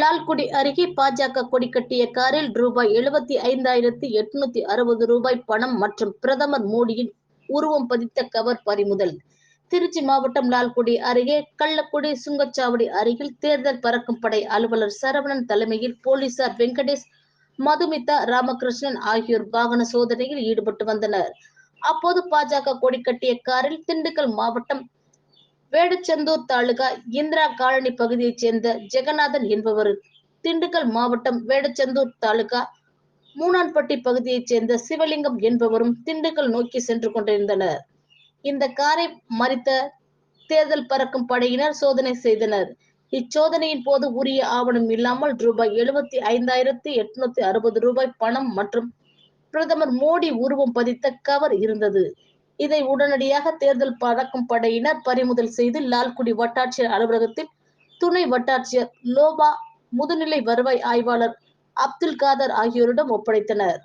லால்குடி அருகே பாஜக கொடி கட்டிய காரில் ரூபாய் எழுபத்தி ஐந்தாயிரத்தி எட்நூத்தி அறுபது ரூபாய் பணம் மற்றும் பிரதமர் மோடியின் உருவம் பதித்த கவர் பறிமுதல். திருச்சி மாவட்டம் லால்குடி அருகே கள்ளக்குடி சுங்கச்சாவடி அருகில் தேர்தல் பறக்கும் படை அலுவலர் சரவணன் தலைமையில் போலீசார் வெங்கடேஷ் மதுமிதா ராமகிருஷ்ணன் ஆகியோர் வாகன சோதனையில் ஈடுபட்டு வந்தனர். அப்போது பாஜக கொடி கட்டிய காரில் திண்டுக்கல் மாவட்டம் வேடச்செந்தூர் தாலுகா இந்திரா காலனி பகுதியைச் சேர்ந்த ஜெகநாதன் என்பவர். திண்டுக்கல் மாவட்டம் வேடச்செந்தூர் தாலுகா மூணான்பட்டி பகுதியைச் சேர்ந்த சிவலிங்கம் என்பவரும் திண்டுக்கல் நோக்கி சென்று கொண்டிருந்தனர். இந்த காரை மறித்த தேர்தல் பறக்கும் படையினர் சோதனை செய்தனர். இச்சோதனையின் போது உரிய ஆவணம் இல்லாமல் ரூபாய் எழுபத்தி ஐந்தாயிரத்தி எட்நூத்தி அறுபது ரூபாய் பணம் மற்றும் பிரதமர் மோடி உருவம் பதித்த கவர் இருந்தது. இதை உடனடியாக தேர்தல் பறக்கும் படையினர் பறிமுதல் செய்து லால்குடி வட்டாட்சியர் அலுவலகத்தில் துணை வட்டாட்சியர் லோபா முதுநிலை வருவாய் ஆய்வாளர் அப்துல் காதர் ஆகியோரிடம் ஒப்படைத்தனர்.